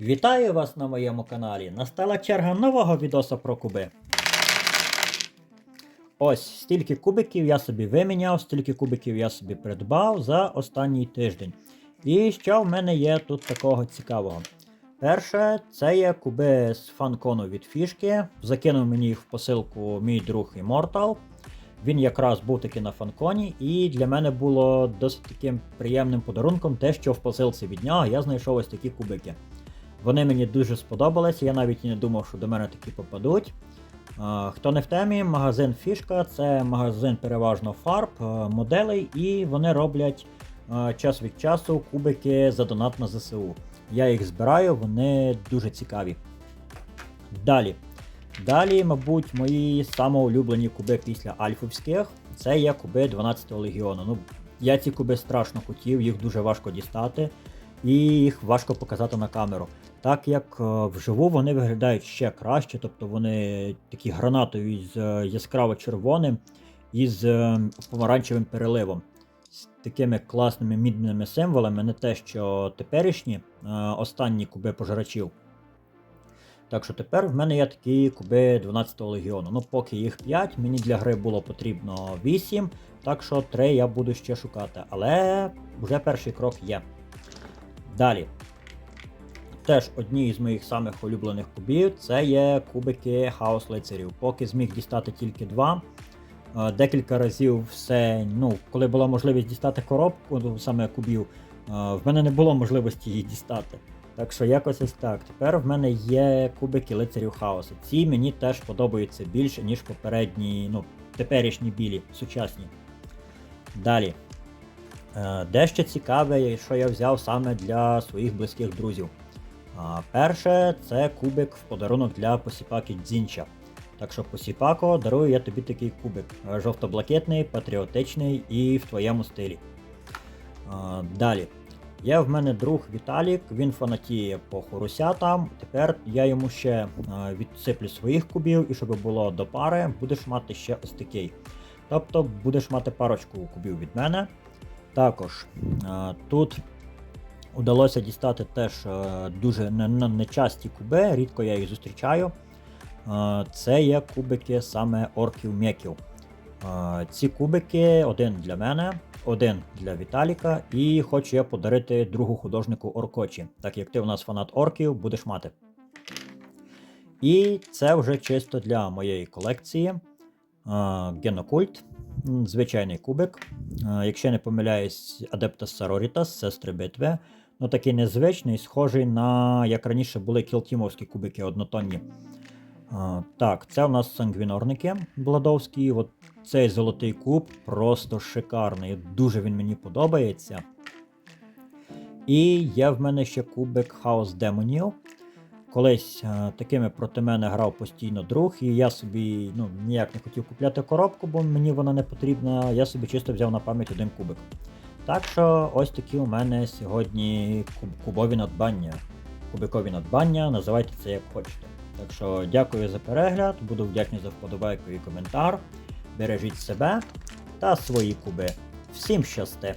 Вітаю вас на моєму каналі. Настала черга нового відоса про куби. Ось стільки кубиків я собі виміняв, стільки кубиків я собі придбав за останній тиждень. І що в мене є тут такого цікавого? Перше, це є куби з фанкону від фішки. Закинув мені їх в посилку мій друг Immortal. Він якраз був таки на фанконі, і для мене було досить таким приємним подарунком те, що в посилці від нього я знайшов ось такі кубики. Вони мені дуже сподобалися, я навіть не думав, що до мене такі попадуть. Хто не в темі, магазин Фішка це магазин переважно фарб, моделей, і вони роблять час від часу кубики за донат на ЗСУ. Я їх збираю, вони дуже цікаві. Далі. Далі, мабуть, мої самоулюблені куби після альфовських це є куби 12-го легіону. Ну, я ці куби страшно хотів, їх дуже важко дістати, і їх важко показати на камеру. Так як е, вживу вони виглядають ще краще, тобто вони такі гранатові з е, яскраво червоним і з е, помаранчевим переливом. З такими класними мідними символами, не те, що теперішні останні куби пожирачів. Так що тепер в мене є такі куби 12-го легіону. Ну, поки їх 5, мені для гри було потрібно 8, так що 3 я буду ще шукати. Але вже перший крок є. Далі. Теж одні з моїх самих улюблених кубів це є кубики хаос лицарів. Поки зміг дістати тільки два. Е, Декілька разів все, ну, коли була можливість дістати коробку, ну, саме кубів, е, в мене не було можливості її дістати. Так що якось ось так. Тепер в мене є кубики лицарів хаосу. Ці мені теж подобаються більше, ніж попередні, ну, теперішні білі, сучасні. Далі. Е, Дещо цікаве, що я взяв саме для своїх близьких друзів. Перше, це кубик в подарунок для посіпаки Дзінча. Так що посіпако, дарую я тобі такий кубик. Е, Жовто-блакитний, патріотичний і в твоєму стилі. Далі. Є в мене друг Віталік, він фанатіє по хорусятам. Тепер я йому ще е, відсиплю своїх кубів, і щоб було до пари, будеш мати ще ось такий. Тобто будеш мати парочку кубів від мене. Також е, тут удалося дістати теж е, дуже не- не- нечасті куби, рідко я їх зустрічаю. Е, Це є кубики саме орків-меків. Е, Ці кубики один для мене, один для Віталіка, і хочу я подарити другу художнику Оркочі. Так як ти у нас фанат орків, будеш мати. І це вже чисто для моєї колекції. Генокульт, звичайний кубик. Е, Якщо не помиляюсь, Adeptus Sororitas, сестри битви. Ну такий незвичний, схожий на як раніше були кілтімовські кубики однотонні. Так, це у нас сангвінорники Бладовські. От цей золотий куб просто шикарний. Дуже він мені подобається. І є в мене ще кубик Хаос Демонів. Колись е, такими проти мене грав постійно друг, і я собі ну, ніяк не хотів купляти коробку, бо мені вона не потрібна. Я собі чисто взяв на пам'ять один кубик. Так що ось такі у мене сьогодні куб- кубові надбання. Кубикові надбання, називайте це як хочете. Так що дякую за перегляд, буду вдячний за вподобайку і коментар. Бережіть себе та свої куби. Всім щасти!